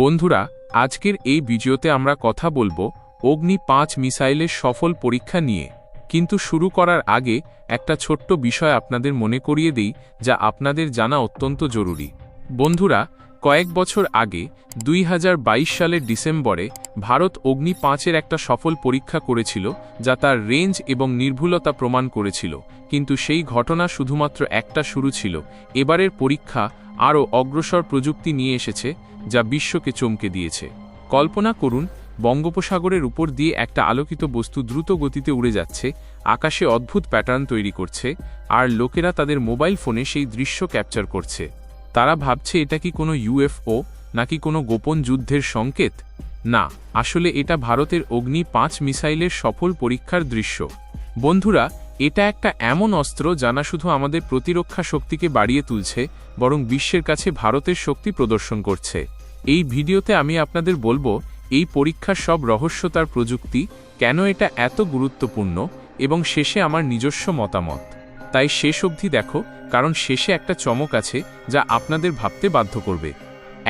বন্ধুরা, আজকের এই ভিডিওতে আমরা কথা বলব অগ্নি পাঁচ মিসাইলের সফল পরীক্ষা নিয়ে। কিন্তু শুরু করার আগে একটা ছোট্ট বিষয় আপনাদের মনে করিয়ে দিই, যা আপনাদের জানা অত্যন্ত জরুরি। বন্ধুরা কয়েক বছর আগে, দুই হাজার বাইশ সালের ডিসেম্বরে, ভারত অগ্নি পাঁচের একটা সফল পরীক্ষা করেছিল, যা তার রেঞ্জ এবং নির্ভুলতা প্রমাণ করেছিল। কিন্তু সেই ঘটনা শুধুমাত্র একটা শুরু ছিল। এবারের পরীক্ষা আরও অগ্রসর প্রযুক্তি নিয়ে এসেছে, যা বিশ্বকে চমকে দিয়েছে। কল্পনা করুন, বঙ্গোপসাগরের উপর দিয়ে একটা আলোকিত বস্তু দ্রুত গতিতে উড়ে যাচ্ছে, আকাশে অদ্ভুত প্যাটার্ন তৈরি করছে, আর লোকেরা তাদের মোবাইল ফোনে সেই দৃশ্য ক্যাপচার করছে। তারা ভাবছে এটা কি কোনো ইউএফও নাকি কোনো গোপন যুদ্ধের সংকেত? না, আসলে এটা ভারতের অগ্নি পাঁচ মিসাইলের সফল পরীক্ষার দৃশ্য। বন্ধুরা, এটা একটা এমন অস্ত্র যা না শুধু আমাদের প্রতিরক্ষা শক্তিকে বাড়িয়ে তুলছে, বরং বিশ্বের কাছে ভারতের শক্তি প্রদর্শন করছে। এই ভিডিওতে আমি আপনাদের বলব, এই পরীক্ষার সব রহস্য তার প্রযুক্তি, কেন এটা এত গুরুত্বপূর্ণ, এবং শেষে আমার নিজস্ব মতামত। তাই শেষ অবধি দেখো কারণ শেষে একটা চমক আছে যা আপনাদের ভাবতে বাধ্য করবে।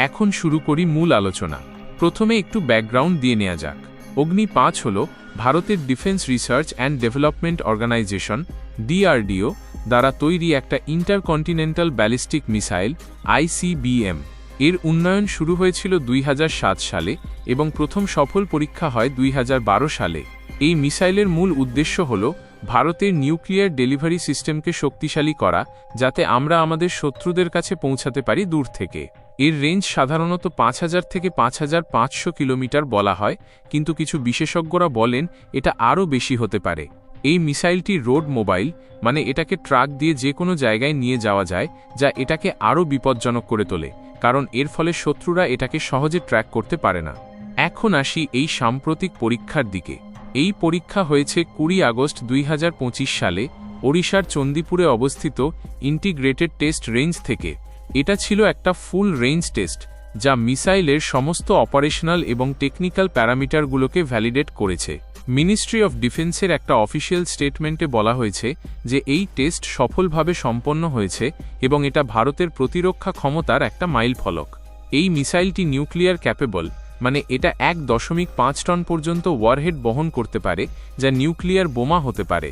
এখন শুরু করি মূল আলোচনা। প্রথমে একটু ব্যাকগ্রাউন্ড দিয়ে নেওয়া যাক। অগ্নি পাঁচ হল ভারতের defence research and development organisation DRDO দ্বারা তৈরি একটা ইন্টারকন্টিনেন্টাল ব্যালিস্টিক মিসাইল আইসিবিএম এর উন্নয়ন শুরু হয়েছিল দুই হাজার সাত সালে এবং প্রথম সফল পরীক্ষা হয় দুই হাজার বারো সালে। এই মিসাইলের মূল উদ্দেশ্য হল ভারতের নিউক্লিয়ার ডেলিভারি সিস্টেমকে শক্তিশালী করা যাতে আমরা আমাদের শত্রুদের কাছে পৌঁছাতে পারি দূর থেকে। এর রেঞ্জ সাধারণত পাঁচ হাজার থেকে পাঁচ হাজার পাঁচশো কিলোমিটার বলা হয়, কিন্তু কিছু বিশেষজ্ঞরা বলেন এটা আরও বেশি হতে পারে। এই মিসাইলটি রোড মোবাইল মানে এটাকে ট্রাক দিয়ে যে কোনো জায়গায় নিয়ে যাওয়া যায়, যা এটাকে আরও বিপজ্জনক করে তোলে, কারণ এর ফলে শত্রুরা এটাকে সহজে ট্র্যাক করতে পারে না। এখন আসি এই সাম্প্রতিক পরীক্ষার দিকে। এই পরীক্ষা হয়েছে কুড়ি আগস্ট দুই হাজার পঁচিশ সালে, ওড়িশার চণ্ডীপুরে অবস্থিত ইন্টিগ্রেটেড টেস্ট রেঞ্জ থেকে। এটা ছিল একটা ফুল রেঞ্জ টেস্ট, যা মিসাইলের সমস্ত অপারেশনাল এবং টেকনিক্যাল প্যারামিটারগুলোকে ভ্যালিডেট করেছে। মিনিস্ট্রি অফ ডিফেন্সের একটা অফিসিয়াল স্টেটমেন্টে বলা হয়েছে যে এই টেস্ট সফলভাবে সম্পন্ন হয়েছে এবং এটা ভারতের প্রতিরক্ষা ক্ষমতার একটা মাইল ফলক এই মিসাইলটি নিউক্লিয়ার ক্যাপেবল মানে এটা এক দশমিক পাঁচ টন পর্যন্ত ওয়ারহেড বহন করতে পারে, যা নিউক্লিয়ার বোমা হতে পারে।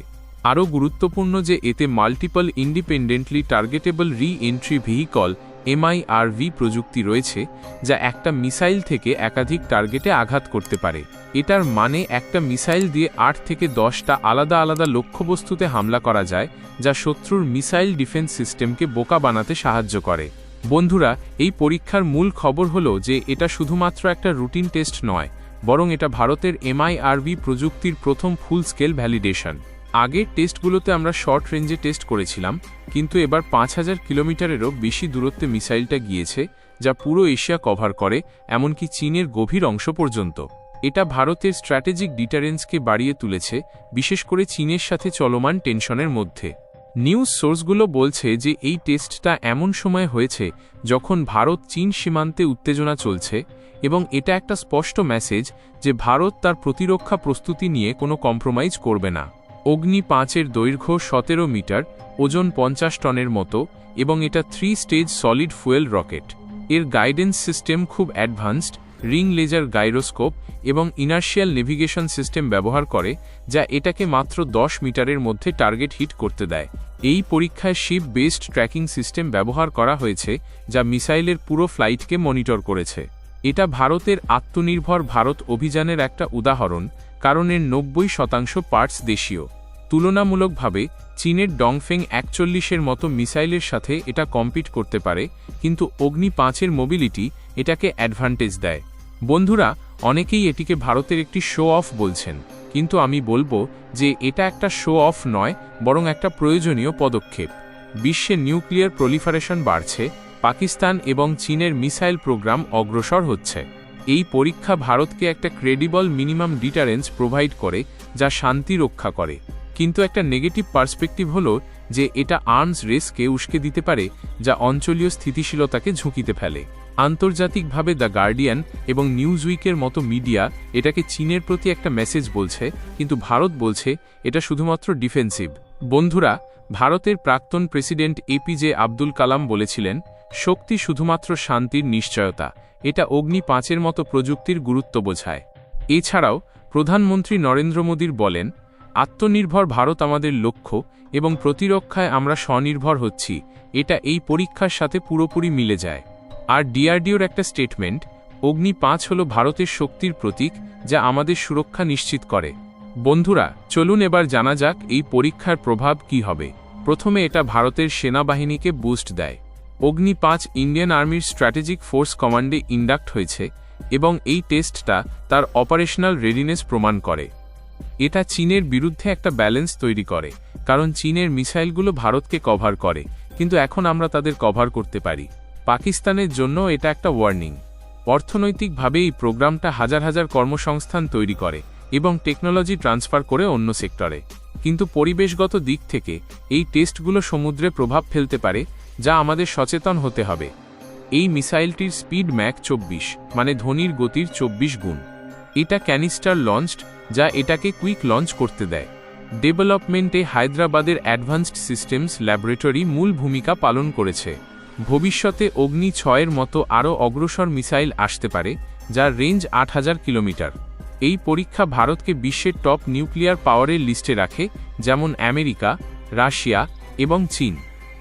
আরও গুরুত্বপূর্ণ যে এতে multiple independently targetable re entry vehicle MIRV প্রযুক্তি রয়েছে, যা একটা মিসাইল থেকে একাধিক টার্গেটে আঘাত করতে পারে। এটার মানে একটা মিসাইল দিয়ে আট থেকে দশটা আলাদা আলাদা লক্ষ্যবস্তুতে হামলা করা যায়, যা শত্রুর মিসাইল ডিফেন্স সিস্টেমকে বোকা বানাতে সাহায্য করে। বন্ধুরা, এই পরীক্ষার মূল খবর হল যে এটা শুধুমাত্র একটা রুটিন টেস্ট নয়, বরং এটা ভারতের এমআইআরভি প্রযুক্তির প্রথম ফুল স্কেল ভ্যালিডেশন। আগের টেস্টগুলোতে আমরা শর্ট রেঞ্জে টেস্ট করেছিলাম, কিন্তু এবার পাঁচ হাজার কিলোমিটারেরও বেশি দূরত্বে মিসাইলটা গিয়েছে, যা পুরো এশিয়া কভার করে, এমনকি চীনের গভীর অংশ পর্যন্ত। এটা ভারতের স্ট্র্যাটেজিক ডিটারেন্সকে বাড়িয়ে তুলেছে, বিশেষ করে চীনের সাথে চলমান টেনশনের মধ্যে। নিউজ সোর্সগুলো বলছে যে এই টেস্টটা এমন সময় হয়েছে যখন ভারত চীন সীমান্তে উত্তেজনা চলছে এবং এটা একটা স্পষ্ট মেসেজ যে ভারত তার প্রতিরক্ষা প্রস্তুতি নিয়ে কোনো কম্প্রোমাইজ করবে না। অগ্নি পাঁচের দৈর্ঘ্য সতেরো মিটার, ওজন পঞ্চাশ টনের মতো এবং এটা three stage solid fuel rocket এর গাইডেন্স সিস্টেম খুব অ্যাডভান্সড রিং লেজার গাইরোস্কোপ এবং ইনার্শিয়াল নেভিগেশন সিস্টেম ব্যবহার করে, যা এটাকে মাত্র দশ মিটারের মধ্যে টার্গেট হিট করতে দেয়। এই পরীক্ষায় শিপ বেসড ট্র্যাকিং সিস্টেম ব্যবহার করা হয়েছে, যা মিসাইলের পুরো ফ্লাইটকে মনিটর করেছে। এটা ভারতের আত্মনির্ভর ভারত অভিযানের একটা উদাহরণ, কারণ এর নব্বই শতাংশ পার্টস দেশীয়। তুলনামূলকভাবে, চীনের ডংফেং একচল্লিশের মতো মিসাইলের সাথে এটা কম্পিট করতে পারে, কিন্তু অগ্নি পাঁচের মোবিলিটি এটাকে অ্যাডভান্টেজ দেয়। বন্ধুরা, অনেকেই এটিকে ভারতের একটি শো অফ বলছেন, কিন্তু আমি বলব যে এটা একটা শো অফ নয়, বরং একটা প্রয়োজনীয় পদক্ষেপ। বিশ্বে নিউক্লিয়ার প্রলিফারেশন বাড়ছে, পাকিস্তান এবং চীনের মিসাইল প্রোগ্রাম অগ্রসর হচ্ছে। এই পরীক্ষা ভারতকে একটা ক্রেডিবল মিনিমাম ডিটারেন্স প্রোভাইড করে, যা শান্তি রক্ষা করে। কিন্তু একটা নেগেটিভ পার্সপেক্টিভ হল যে এটা আর্মস রেসকে উস্কে দিতে পারে, যা অঞ্চলীয় স্থিতিশীলতাকে ঝুঁকিতে ফেলে। আন্তর্জাতিকভাবে দ্য গার্ডিয়ান এবং নিউজ উইকের মতো মিডিয়া এটাকে চীনের প্রতি একটা মেসেজ বলছে, কিন্তু ভারত বলছে এটা শুধুমাত্র ডিফেন্সিভ। বন্ধুরা, ভারতের প্রাক্তন প্রেসিডেন্ট এপিজে আব্দুল কালাম বলেছিলেন, শক্তি শুধুমাত্র শান্তির নিশ্চয়তা, এটা অগ্নি পাঁচের মতো প্রযুক্তির গুরুত্ব বোঝায়। এছাড়াও, প্রধানমন্ত্রী নরেন্দ্র মোদীর বলেন, আত্মনির্ভর ভারত আমাদের লক্ষ্য এবং প্রতিরক্ষায় আমরা স্বনির্ভর হচ্ছি, এটা এই পরীক্ষার সাথে পুরোপুরি মিলে যায়। আর ডিআরডিওর একটা স্টেটমেন্ট অগ্নি পাঁচ হল ভারতের শক্তির প্রতীক, যা আমাদের সুরক্ষা নিশ্চিত করে। বন্ধুরা, চলুন এবার জানা যাক এই পরীক্ষার প্রভাব কি হবে। প্রথমে এটা ভারতের সেনাবাহিনীকে বুস্ট দেয়। অগ্নি পাঁচ ইন্ডিয়ান আর্মির স্ট্র্যাটেজিক ফোর্স কমান্ডে ইন্ডাক্ট হয়েছে এবং এই টেস্টটা তার অপারেশনাল রেডিনেস প্রমাণ করে। এটা চীনের বিরুদ্ধে একটা ব্যালেন্স তৈরি করে, কারণ চীনের মিসাইলগুলো ভারতকে কভার করে, কিন্তু এখন আমরা তাদের কভার করতে পারি। পাকিস্তানের জন্য এটা একটা ওয়ার্নিং। অর্থনৈতিকভাবে এই প্রোগ্রামটা হাজার হাজার কর্মসংস্থান তৈরি করে এবং টেকনোলজি ট্রান্সফার করে অন্য সেক্টরে। কিন্তু পরিবেশগত দিক থেকে এই টেস্টগুলো সমুদ্রে প্রভাব ফেলতে পারে, যা আমাদের সচেতন হতে হবে। এই মিসাইলটির স্পিড ম্যাক চব্বিশ মানে ধ্বনির গতির চব্বিশ গুণ। এটা ক্যানিস্টার লঞ্চড, যা এটাকে কুইক লঞ্চ করতে দেয়। ডেভেলপমেন্টে হায়দ্রাবাদের অ্যাডভান্সড সিস্টেমস ল্যাবরেটরি মূল ভূমিকা পালন করেছে। ভবিষ্যতে অগ্নি ছয়ের মতো আরও অগ্রসর মিসাইল আসতে পারে যার রেঞ্জ আট হাজার কিলোমিটার। এই পরীক্ষা ভারতকে বিশ্বের টপ নিউক্লিয়ার পাওয়ারের লিস্টে রাখে, যেমন আমেরিকা, রাশিয়া এবং চীন।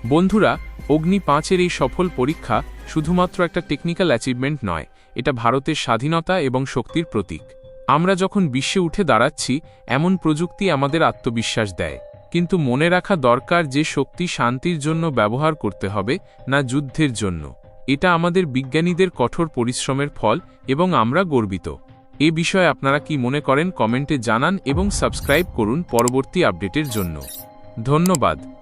বন্ধুরা, অগ্নি পাঁচের এই সফল পরীক্ষা শুধুমাত্র একটা টেকনিক্যাল অ্যাচিভমেন্ট নয়, এটা ভারতের স্বাধীনতা এবং শক্তির প্রতীক। আমরা যখন বিশ্বে উঠে দাঁড়াচ্ছি, এমন প্রযুক্তি আমাদের আত্মবিশ্বাস দেয়। কিন্তু মনে রাখা দরকার যে শক্তি শান্তির জন্য ব্যবহার করতে হবে, না যুদ্ধের জন্য। এটা আমাদের বিজ্ঞানীদের কঠোর পরিশ্রমের ফল এবং আমরা গর্বিত। এ বিষয়ে আপনারা কি মনে করেন কমেন্টে জানান এবং সাবস্ক্রাইব করুন পরবর্তী আপডেটের জন্য। ধন্যবাদ।